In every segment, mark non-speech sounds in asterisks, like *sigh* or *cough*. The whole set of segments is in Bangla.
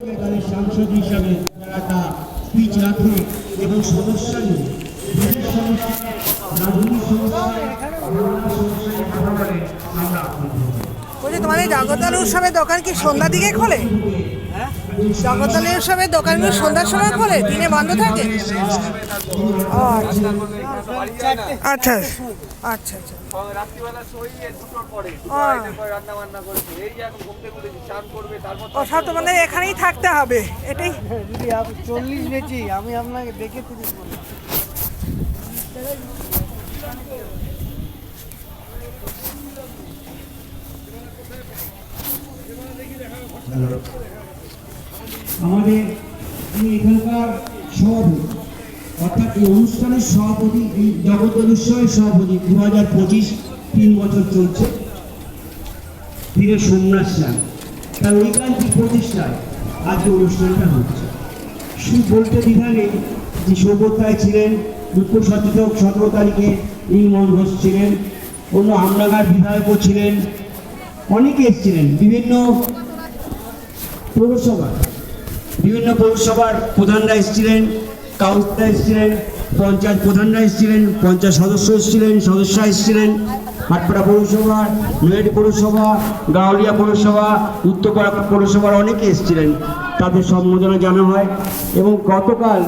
তাদের সাংসদ হিসাবে তারা একটা স্পিচ রাখে এবং সমস্যা নিয়ে সমস্যা। বলছি তোমাদের জগদ্দল উৎসবের দোকান কি সন্ধ্যা দিকে খোলে? জগদ্দল উৎসবের দোকানগুলো সন্ধ্যার সময় খোলে? দিনে বন্ধ থাকে। ও আচ্ছা। আচ্ছা আচ্ছা। আচ্ছা সব তোমাদের এখানেই থাকতে হবে এটাই। চল্লিশ বেচি আমি আপনাকে দেখে তিরিশ বললাম। আমাদের এখানকার সভাপতি অর্থাৎ এই অনুষ্ঠানের সভাপতি, এই জগদ্দল সভাপতি দু হাজার পঁচিশ তিন বছর চলছে। ফিরে সোমনাথ স্যার তার ঐকান্তিক প্রতিষ্ঠায় আজকে অনুষ্ঠানটা হচ্ছে। শুধু বলতে দ্বিধা নেই যে সৌগতায় ছিলেন মুখ্য সচেতক সতেরো তারিখে নীলমোহন ঘোষ ছিলেন, অন্য আমনাগার বিধায়কও ছিলেন, অনেকে এসেছিলেন, বিভিন্ন পৌরসভা বিভিন্ন পৌরসভার প্রধানরা এসেছিলেন কাউন্সিলর এসেছিলেন, পঞ্চায়েত প্রধানরা এসেছিলেন, পঞ্চায়েত সদস্য এসেছিলেন, সদস্যরা এসেছিলেন। হাটপাড়া পৌরসভা, নৈহাটি পৌরসভা গাওলিয়া পৌরসভা, উত্তরপাড়া পৌরসভার অনেকে এসেছিলেন। তাদের সম্বোধনা জানা হয় এবং গতকাল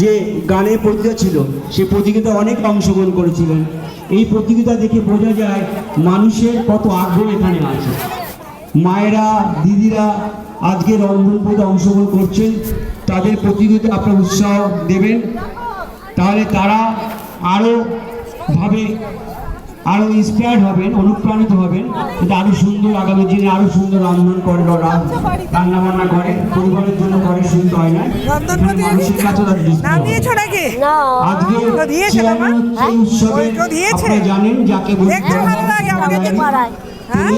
যে গানের প্রতিযোগিতা ছিল, সেই প্রতিযোগিতা অনেক অংশগ্রহণ করেছিলেন। এই প্রতিযোগিতা দেখে বোঝা যায় মানুষের কত আগ্রহ এখানে আছে। মায়েরা দিদিরা আজকে রন্ধনপথে অংশগ্রহণ করছেন তাদের প্রতিযোগিতা আপনার উৎসাহ দেবেন। তাহলে তারা আরও ভাবে আরও ইন্সপায়ার্ড হবেন অনুপ্রাণিত হবেন। যাতে আরও সুন্দর আগামী দিনে আরও সুন্দর রন্ধন করে ওরা। রান্না বান্না করে পরিবারের জন্য করে শুনতে হয় না। মানুষের কাছে আজকে উৎসবে। আপনারা জানেন যাকে বলি হ্যাঁ?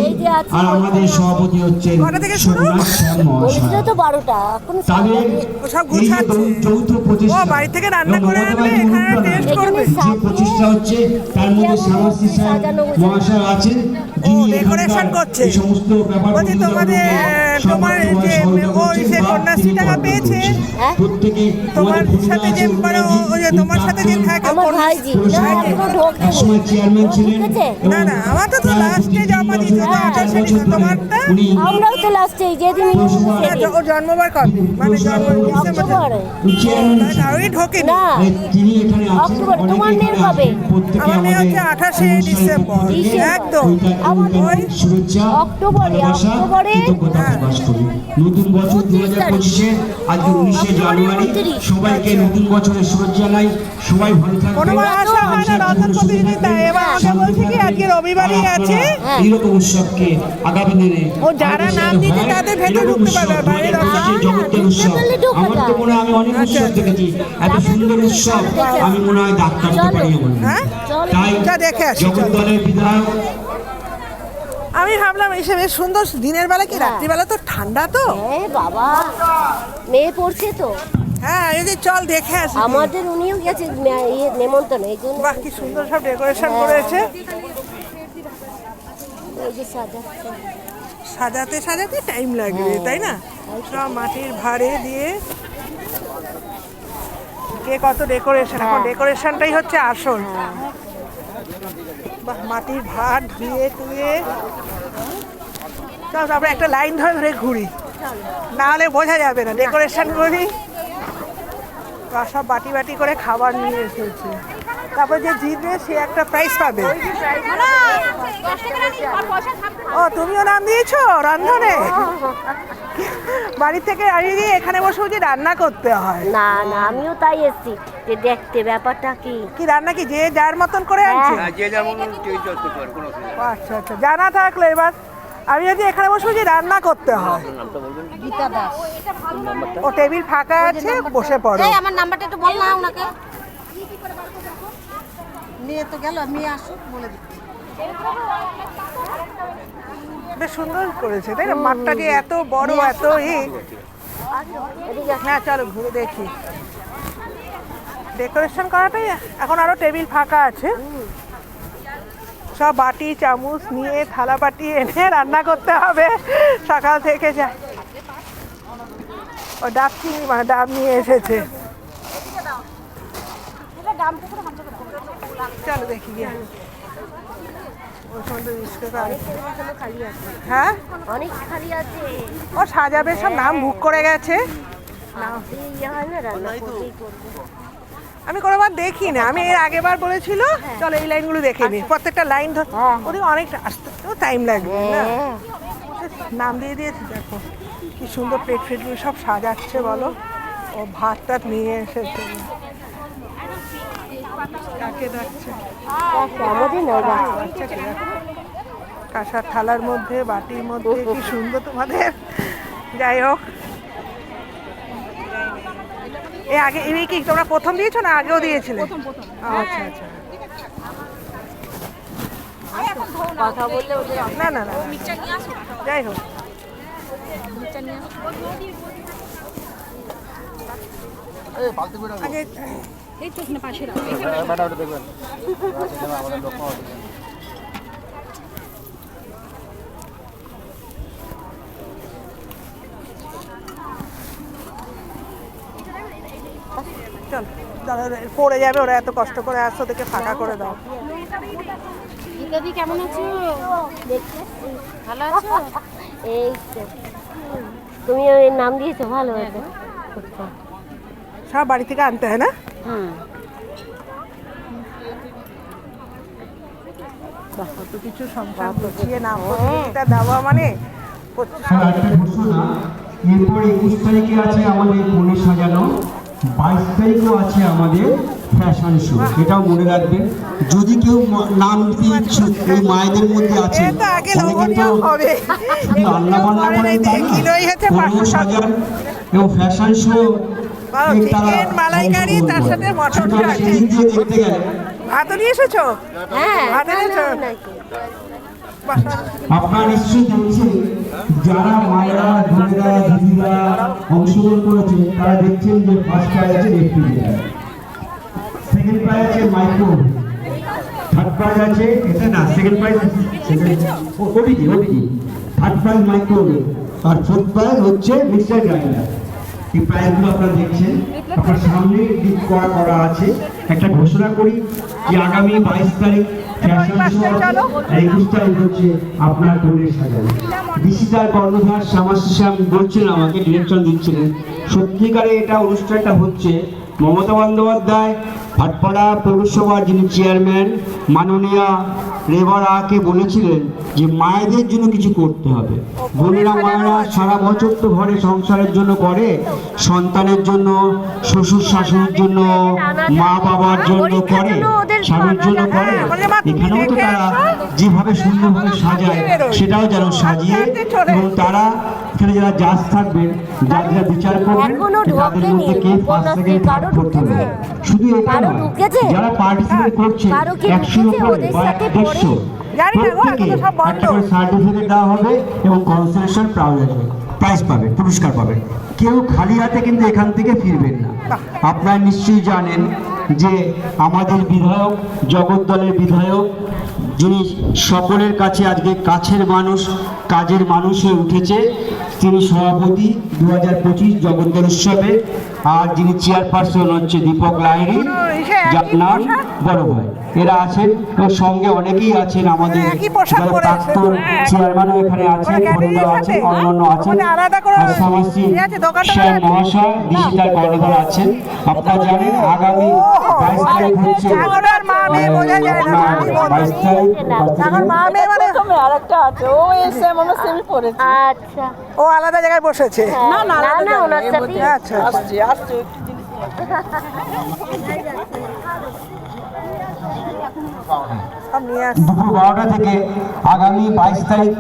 আর আমাদের সভাপতি হচ্ছেন কটা থেকে শুরু? সোমনাথ শ্যাম মহাশয় বলেছিল তো বারোটা এখন তাদের ও সব এই যে গুছাচ্ছে। যৌ- যৌথ প্রচেষ্টা ও বাড়ি থেকে রান্না এবং করে মমতা আনবে, ব্যানার্জি এখানে অনুপ্রেরণা। টেস্ট করবে। যে প্রচেষ্টা হচ্ছে তার মধ্যে শ্যামাশ্রী স্যার মহাশয় আছেন যিনি করছে। সমস্ত বলছি তোমাদের, তোমার যে ওই যে কন্যাশ্রী টাকা পেয়েছে, প্রত্যেকে তোমার সাথে যে মানে ওই যে তোমার সাথে যে থাকে আমার ভাইজি একসময় চেয়ারম্যান ছিলেন না, না, আমার তো last জমা দিতে তো চার আঠাশ বছর দিন, ধরে তোমারটা? উনি আমরাও তো লাস্টে যেদিন পৌরসভা- না, জ- ও জন্মবার কবে? মানে জন্ম ডিসেম্বর অক্টোবরে। চেয়ারম্যান তাহলে আরোই ঢোকেনি। না। তিনি এখানে আছেন অক্টোবর, তোমার মেয়ের কবে? আমার মেয়ে হচ্ছে 28 ডিসেম্বর। একদম। ওইটা- আমার ওইটার ওই শুভেচ্ছা অক্টোবরে, অক্টোবরে। কৃতজ্ঞতা। প্রকাশ করি। নতুন বছর দু হাজার পঁচিশে আজকে উনিশে জানুয়ারি সবাইকে নতুন বছরের শুভেচ্ছা জানাই। সবাই ভালো থাকবেন। কোনোবার আসা হয় না রন্ধন প্রতিযোগিতায় এবার বলছে কি আজকে রবিবারই আছে। এইরকম উৎসবকে আগামী দিনে ও যারা নাম দিচ্ছে তাদের ভেতরে ঢুকতে পারবে, বাইরে জগতের উৎসব। আমার তো মনে হয় আমি অনেক আচ্ছা, উৎসব দেখেছি। এত সুন্দর উৎসব আমি মনে হয় ডাক কাটতে পারি হ্যাঁ তাই বিধায়ক আমি ভাবলাম এসে বেশ সুন্দর দিনের বেলা কি রাত্রিবেলা তো ঠান্ডা তো? বাবা মেয়ে পড়ছে তো। হ্যাঁ এই যে চল দেখে আসি। আমাদের উনিও গেছে ইয়ে নেমন্তন্ন এই জন্য বাহ কি সুন্দর সব ডেকোরেশন করেছে। সাজাতে। সাজাতে টাইম লাগবে তাই না? সব মাটির ভাড়ে দিয়ে কে কত ডেকোরেশন এখন ডেকোরেশনটাই হচ্ছে আসল। মাটির ভাত ধুয়ে টুয়ে। চল তারপরে একটা লাইন ধরে ধরে ঘুরি। না হলে বোঝা যাবে না ডেকোরেশন করি। সব বাটি বাটি করে খাবার নিয়ে এসেছে। তারপর যে জিতবে সে একটা প্রাইজ পাবে। ও তুমিও নাম দিয়েছ? রান্ধনে? বাড়ি থেকে দাঁড়িয়ে দিয়ে এখানে বসে বসে রান্না করতে হয়। না না আমিও তাই এসছি যে দেখতে ব্যাপারটা কি। কি রান্না কি? যে যার মতন করে আনছে? হ্যাঁ, যে কেউ পারে কোনো আচ্ছা আচ্ছা জানা থাকলে এবার। আমি যদি এখানে বসে বসে রান্না করতে হয়। গীতা দাস। ও টেবিল ফাঁকা আছে বসে পড়ো। আমার নাম্বারটা একটু বল না ওনাকে। মেয়ে তো গেল মেয়ে আসুক বলে দিচ্ছি। বেশ সুন্দর করেছে তাই না? মাঠটা যে এত বড় এত ই। হ্যাঁ চলো ঘুরে দেখি। ডেকোরেশন করাটাই এখন আরও টেবিল ফাঁকা আছে। সব বাটি চামচ নিয়ে থালা বাটি এনে রান্না করতে হবে। সকাল থেকে যা। ও ডাব চিংড়ি মাছ ডাব নিয়ে এসেছে। চলো দেখি গিয়ে। হ্যাঁ অনেক খালি আছে ও সাজাবে সব নাম বুক করে গেছে। হয় আমি কোনোবার দেখি না আমি এর আগেবার বলেছিল। চলো এই লাইনগুলো দেখে নি প্রত্যেকটা লাইন ধর ওদিকে অনেকটা আসতে তো টাইম লাগবে না? হ্যাঁ নাম দিয়ে দিয়েছি দেখো। কি সুন্দর প্লেট ফ্লেটগুলো সব সাজাচ্ছে বলো। ও ভাত টাত নিয়ে এসেছে। ডাকছে? আমাদের নয় কাঁসার থালার মধ্যে বাটির মধ্যে কি সুন্দর তোমাদের। যাই হোক। এ আগে এই কি তোমরা প্রথম দিয়েছ না আগেও দিয়েছিলে? আচ্ছা আচ্ছা। কথা বললে না না না না। যাই হোক। আগে চল পড়ে যাবে ওরা এত কষ্ট করে আসছো দেখে ফাঁকা করে দাও। ইত্যাদি কেমন আছো? দেখতে ভালো আছো? এই তুমি নাম দিয়েছ ভালো হয়েছে সব বাড়ি থেকে আনতে হয় না? কত কিছু সংসার গুছিয়ে নাম প্রতিযোগিতা দেওয়া মানে এরপর একুশ তারিখে আছে আমাদের কনে সাজানো বাইশ তারিখেও আছে আমাদের ফ্যাশন শো এটাও মনে রাখবেন। যদি কেউ নাম দিতে ইচ্ছুক এই মায়েদের মধ্যে আছে এ তো আগে অনেকে লোভনীয় তো হবে। শুধু রান্না বান্না করেন তা না? কিলোই হচ্ছে সাজান এবং ফ্যাশন শো চিকেন মালাইকারি, তার সাথে মটন ফ্রাই। সেদিন দিয়ে দেখতে গেলে। ভাতও নিয়ে এসেছ? হ্যাঁ ভাত এনেছো? আপনারা নিশ্চয়ই দেখছেন যারা মায়েরা বোনেরা দিদিরা অংশগ্রহণ করেছে তারা দেখছেন যে ফার্স্ট প্রাইজ আছে সেকেন্ড প্রাইজ আছে মাইক্রো থার্ড প্রাইজ আছে এটা না second prize OTG OTG third prize microwave আর ফোর্থ প্রাইজ হচ্ছে মিক্সার গ্রাইন্ডার এই আপনারা দেখছেন। আপনার সামনে করা করা আছে। একটা ঘোষণা করি যে আগামী বাইশ তারিখ একুশ তারিখ হচ্ছে আপনার কর্ণধার শ্যামাশ্যাম বলছেন আমাকে ডিরেকশন দিচ্ছিলেন। সত্যিকারে এটা অনুষ্ঠানটা হচ্ছে মমতা বন্দ্যোপাধ্যায়, ভাটপাড়া পৌরসভার যিনি চেয়ারম্যান মাননীয়া রেবারাকে বলেছিলেন যে মায়েদের জন্য কিছু করতে হবে। বোনেরা মায়েরা সারা বছর তো ঘরে সংসারের জন্য করে, সন্তানের জন্য, শ্বশুর শাশুড়ির জন্য, মা বাবার জন্য করে, স্বামীর জন্য করে। এখানেও তো তারা যেভাবে সুন্দরভাবে সাজায়, সেটাও যেন সাজিয়ে, এবং তারা এখানে যারা জাজ থাকবেন যারা বিচার করবেন তাদের মধ্যে কে ফার্স্ট ঢোকেনি, সেকেন্ড থার্ড কারও করতে হবে শুধু এটা নয় যারা পার্টিসিপেট করছে কারও কি একশোর ঢুকেছে? উপরে বা দেড়শো। প্রত্যেকে একটা করে সার্টিফিকেট দেওয়া হবে এবং প্রাইজ পাবে পুরস্কার পাবে। কেউ খালি হাতে কিন্তু এখান থেকে ফিরবেন না। আপনারা নিশ্চয়ই জানেন যে আমাদের বিধায়ক জগদ্দলের বিধায়ক যিনি সকলের কাছে আজকে কাছের মানুষ, কাজের মানুষ হয়ে উঠেছে, তিনি সভাপতি দু হাজার পঁচিশ জগদ্দল উৎসবে আর যিনি চেয়ারপারসন হচ্ছে দীপক লাইরি যার নাম বড় ভাই। এরা আছেন এবং সঙ্গে অনেকেই আছেন আমাদের পরে প্রাক্তন এসেছে। চেয়ারম্যানও এখানে আছেন ক্যাটারিং আছেন? অন্যান্য আছেন। শ্যাম মহাশয় দিশিতার কর্ণধার আছেন। আপনারা জানেন আগামী বাইশ তারিখ হচ্ছে না। বাইশ তারিখ হয় আচ্ছা। ও আলাদা জায়গায় বসেছে। না না না ওনার সাথে আচ্ছা আসছে আসছে *laughs* দুপুর বারোটা থেকে আগামী বাইশ তারিখ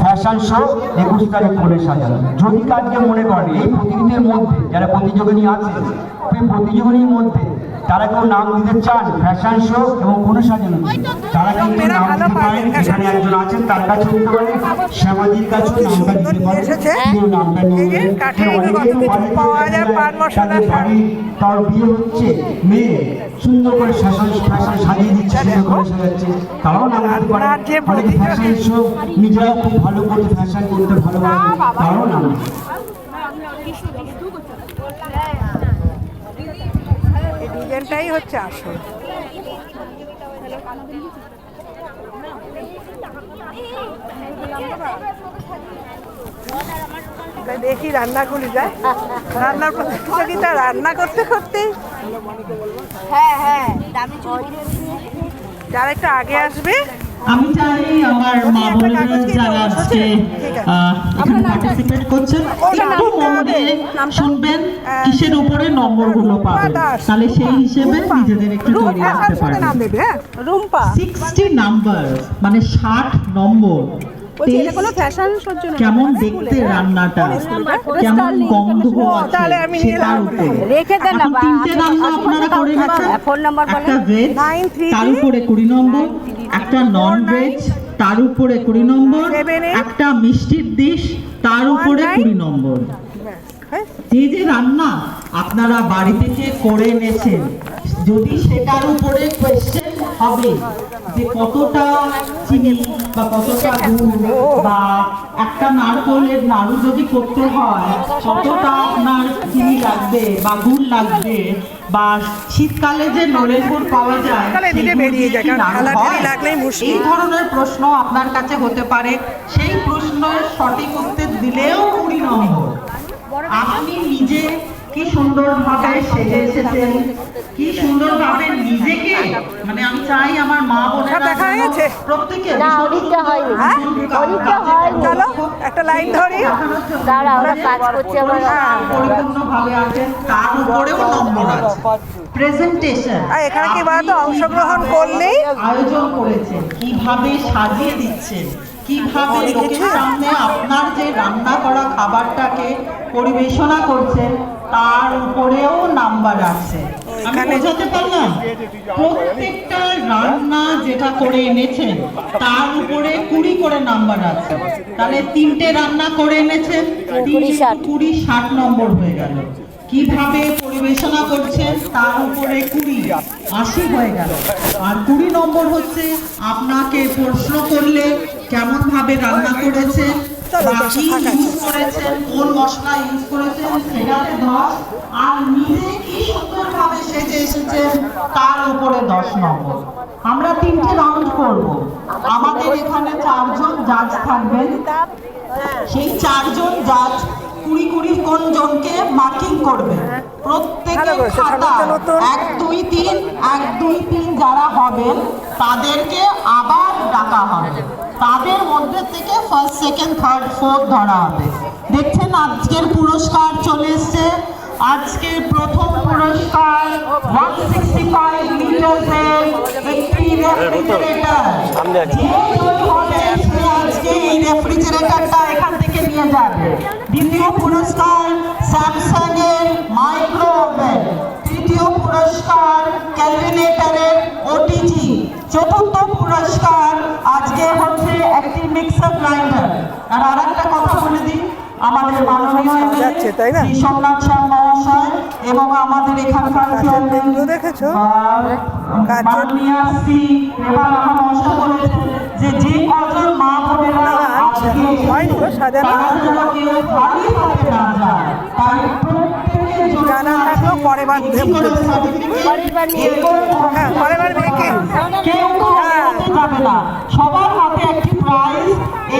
ফ্যাশন শো একুশ তারিখ করে সাজানো। যদি কাজকে মনে করেন, এই প্রতিযোগিতার মধ্যে যারা প্রতিযোগিনী আছে প্রতিযোগিনীর মধ্যে তারা কেউ নাম দিতে চান ফ্যাশন শো এবং কোনো সাজানো তারা কিন্তু নাম দিতে পারেন এখানে একজন আছেন তার কাছে দিতে পারেন শ্যামাদির কাছে নামটা দিতে পারেন। কেউ নামটা নিয়ে কেউ তাদের বাড়ি তার বিয়ে হচ্ছে মেয়ে সুন্দর করে ফ্যাশন ফ্যাশন সাজিয়ে দিচ্ছে সুন্দর করে সাজাচ্ছে। তারাও নাম দিতে পারে অনেকে ফ্যাশন শো নিজেরাও খুব ভালো করে ফ্যাশন করতে ভালোবাসে তারাও নাম দিতে পারে। ডিজাইনটাই হচ্ছে আসল। দেখি রান্না করি যায়। রান্নার প্রতিযোগিতা রান্না করতে করতে। হ্যাঁ হ্যাঁ যারা একটু আগে আসবে। আমি চাই আমার মা বোনেরা যারা আজকে এখানে পার্টিসিপেট করছেন। একটু মন দিয়ে শুনবেন কিসের উপরে নম্বরগুলো পাবেন। তাহলে সেই হিসেবে নিজেদের একটু তৈরি করতে রাখতে পারবেন। হ্যাঁ। রুম্পা। সিক্সটি নাম্বার মানে ষাট নম্বর। কেমন দেখতে রান্নাটা? কেমন গন্ধ আছে তাহলে আমি সেটার উপরে রেখে দেন এখন তিনটে রান্না আপনারা করে গেছেন ফোন নাম্বার বলেন। একটা ভেজ তার উপরে কুড়ি নম্বর একটা নন ভেজ তার উপরে কুড়ি নম্বর একটা মিষ্টির ডিশ তার উপরে কুড়ি নম্বর। হ্যাঁ। যে যে রান্না আপনারা বাড়ি থেকে করে এনেছেন যদি সেটার উপরে কোয়েশ্চেন হবে যে কতটা চিনি বা কতটা গুড় বা একটা নারকলের নাড়ু যদি করতে হয় কতটা আপনার চিনি লাগবে বা গুড় লাগবে বা শীতকালে যে নলের গুড় পাওয়া যায়। এই ধরনের প্রশ্ন আপনার কাছে হতে পারে। সেই প্রশ্নের সঠিক উত্তর দিলেও কুড়ি নম্বর। আপনি নিজে কি সুন্দরভাবে সেজে এসেছেন? কি সুন্দরভাবে নিজেকে মানে আমি চাই আমার মা বোনেরা দেখা গেছে? প্রত্যেকে না, ভীষণ হয়নি। হ্যাঁ? অনেকটা হয়নি। চলো একটা লাইন ধরি দাঁড়া আমরা কাজ করছি আমরা পরিপূর্ণভাবে আছেন তার উপরেও নম্বর আছে প্রেজেন্টেশন আর এখানে কি বলতো অংশগ্রহণ করলেই আয়োজন করেছেন কীভাবে সাজিয়ে দিচ্ছেন কীভাবে লোকের সামনে আপনার যে রান্না করা খাবারটাকে পরিবেশনা করছেন তার উপরেও নাম্বার আছে। আমি বোঝাতে পারলাম? প্রত্যেকটা রান্না যেটা করে এনেছেন তার উপরে কুড়ি করে নাম্বার আছে। তাহলে তিনটে রান্না করে এনেছেন কুড়ি, ষাট। নম্বর হয়ে গেল। কীভাবে পরিবেশনা করছেন তার উপরে কুড়ি আশি হয়ে গেল। আর কুড়ি নম্বর হচ্ছে আপনাকে প্রশ্ন করলে কেমন ভাবে রান্না করেছেন চলো, বা বসে কি থাকা ইউজ করেছেন কোন মশলা ইউজ করেছেন সেটাতে দশ। আর নিজে কি সুন্দরভাবে সেজে এসেছেন তার উপরে দশ নম্বর। আমরা তিনটে রাউন্ড করব। আমাদের এখানে চারজন জাজ থাকবেন। সেই চারজন জাজ কুড়ি কুড়ি কোন জনকে মার্কিং করবে? প্রত্যেকের করেছে, খাতা। এক দুই তিন এক দুই তিন যারা হবেন তাদেরকে আবার ডাকা হবে। তাদের মধ্যে থেকে ফার্স্ট সেকেন্ড থার্ড ফোর্থ ধরা হবে। দেখছেন, আজকের পুরস্কার চলে এসছে। আজকের প্রথম পুরস্কার ওয়ান সিক্সটি আজকে এই রেফ্রিজারেটরটা এখান থেকে নিয়ে যাবে পুরস্কার পুরস্কার ওটিজি চতুর্থ পুরস্কার আজকে হচ্ছে একটি মিক্সার গ্রাইন্ডার আর আর একটা কথা বলে দিই আমাদের মাননীয় সোমনাথ শাহ মহাশয় এবং আমাদের এখানকার দেখেছ? কাচের- মাননীয় শ্রী রেবা বার পরের বার নিয়ে হ্যাঁ পরের বার মেয়েকে কেউ যাবে না। সবার হাতে একটি প্রাইজ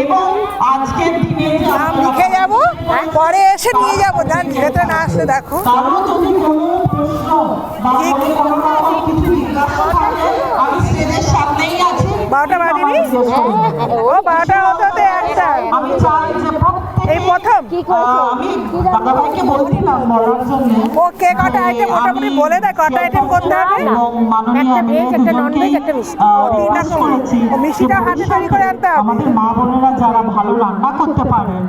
এবং আজকের দিনে নাম লিখে যাব পরে এসে নিয়ে যাব। যান ভেতরে না আসলে দেখো। কারও যদি কোনো প্রশ্ন বা কোনো রকম কিছু জিজ্ঞাসা থাকে আমি স্টেজের সামনেই আছি। বারোটা বাজেনি? ও বারোটা হতে একটা। আমি চাই যে প্রত্যেকে এই প্রথম কি করেছ? আহ, আমি দাদাভাইকে বলছিলাম বলার জন্য। ও কটা আইটেম মোটামুটি বলে দেয় কটা আইটেম করতে হবে একটা এমএলএ একটা non-veg, একটা মিষ্টি। ও, তিনটা request ও, মিষ্টিটা হাতে তৈরি করে আনতে হবে। আমাদের মা বোনেরা যারা ভালো রান্না করতে পারেন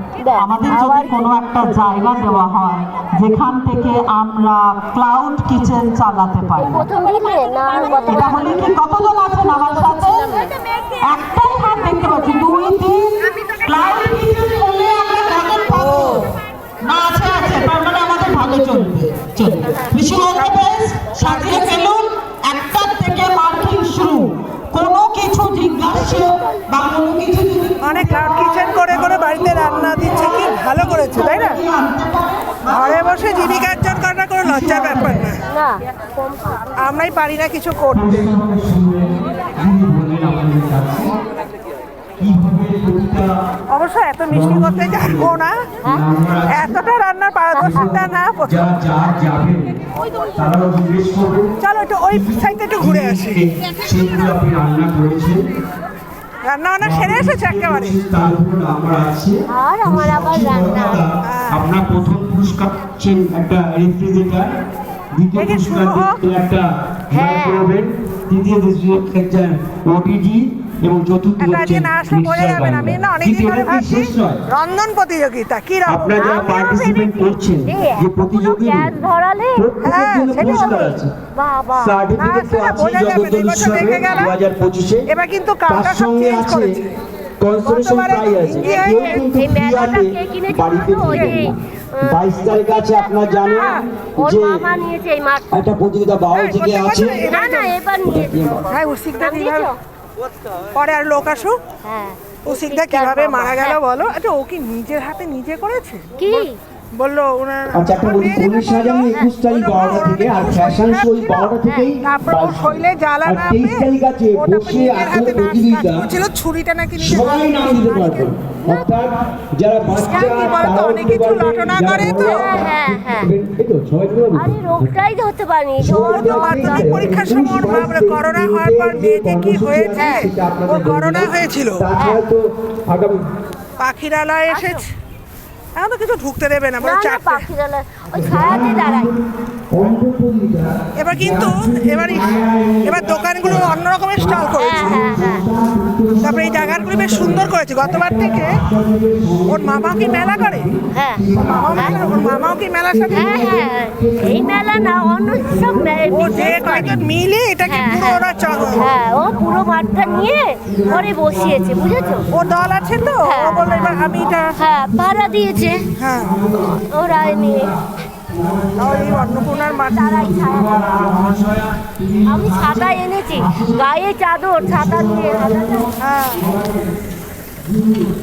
আমাদের যদি কোনো একটা জায়গা দেওয়া হয় যেখান থেকে আমরা ক্লাউড কিচেন চালাতে পারি। প্রথম দিলে না কত এটা হলে কি কতজন আছেন? আমার সাথে একটাই হাত দেখতে পাচ্ছি। দুই তিন ক্লাউড কিচেন হলে আমরা কজন পাবো না আছে আছে তার মানে আমাদের ভালো চলবে চলবে বিশু অল দ্য বেস্ট সাজিয়ে ফেলুন একটার থেকে মার্কিং শুরু কোনো কিছু জিজ্ঞাসা বা কোনো কিছু যদি অনেক ক্লাউড কিচেন করে করে বাড়িতে রান্না দিচ্ছে কি ভালো করেছে তাই না আনতে পারে ঘরে বসে লজ্জার ব্যাপার না না কম আমরাই পারি না কিছু করতে অবশ্য এত মিষ্টি করতে জানব না। এতটা রান্নার পারদর্শিতা না যা যা যাবে তারাও জিজ্ঞেস করবে। চলো একটু ওই সাইডটা একটু ঘুরে আসি। রান্না বান্না সেরে এসেছে একেবারে। আমরা আছি। আর আমার আবার রান্না। আপনার প্রথম পুরস্কার একটা রেফ্রিজারেটর। দ্বিতীয় পুরস্কার শুরু একটা হ্যাঁ। মাইক্রোওভেন তৃতীয় দিচ্ছেন একটা ওটিজি এবং চতুর্থ হচ্ছে শেষ নয়। রন্ধন প্রতিযোগিতা কি রকম? আপনারা যারা পার্টিসিপেট করছেন যে প্রতিযোগী হ্যাঁ, পুরস্কার আছে। সার্টিফিকেট তো আছে জগদ্দল উৎসবে দু হাজার পঁচিশে। এবার কিন্তু তার সব সঙ্গে আছে কনসোলেশন প্রাইজ কেউ কিন্তু বাড়িতে বাইশ তারিখ আছে আপনার জানেন যে এই মাঠ। একটা প্রতিযোগিতা বাউল হ্যাঁ, থেকে আছে। হ্যাঁ? পরে আর লোক আসুক। হ্যাঁ উসিকদা কীভাবে মারা গেল বলো। আচ্ছা ও কি নিজের হাতে নিজে করেছে? কি? বলল ওনার আচ্ছা একটা বলি উনিশ হাজার বলল, একুশ তারিখ বারোটা থেকে আর ফ্যাশন শো ছিল। বারোটা থেকেই তারপর শরীরে জ্বালা না তেইশ তারিখ আছে বসে প্রতিযোগিতা করছিল ছুরিটা নাকি সবাই নাম দিতে পারবে। অর্থাৎ যারা বাচ্চা তারাও অনেক কিছু রটনা করে তো। হ্যাঁ, হ্যাঁ। এই তো সবাই দিতে আরে রোগটাই তো হতে পারেনি সবাই ও তো মাধ্যমিক পরীক্ষার সময় করোনা হওয়ার পর মেয়েতে কি হয়েছে? ও করোনা হয়েছিল। তাছাড়া তো আগামী পাখিরালয় এসেছে। এখন তো কিছু ঢুকতে দেবে না বলে না চারটে। পাখিরালয়। ওই ছায়াতে দাঁড়াই। অন্তঃপল্লিকা এবার কিন্তু এবার এবার দোকানগুলো অন্য রকমের স্টল হ্যাঁ করেছে। হ্যাঁ হ্যাঁ তারপরে এই জায়গাগুলো বেশ সুন্দর করেছে। গতবার থেকে ওর মামাও কি মেলা করে? হ্যাঁ। ওর মামাও কি মেলার সাথে হ্যাঁ হ্যাঁ এই মেলা না অন্য সব ও যে কয়েকজন মিলে এটাকে হ্যাঁ, পুরো ওরা চল? হ্যাঁ ও পুরো মাঠটা নিয়ে পরে বসিয়েছে বুঝেছ? ও দল আছে তো? ও হ্যাঁ, বলল এবার আমি এটা হ্যাঁ ভাড়া দিয়েছে। হ্যাঁ। ওরা নিয়ে তাও অন্নপূর্ণার মা আমি ছাতা এনেছি গায়ে চাদর ছাতা দিয়ে। হ্যাঁ।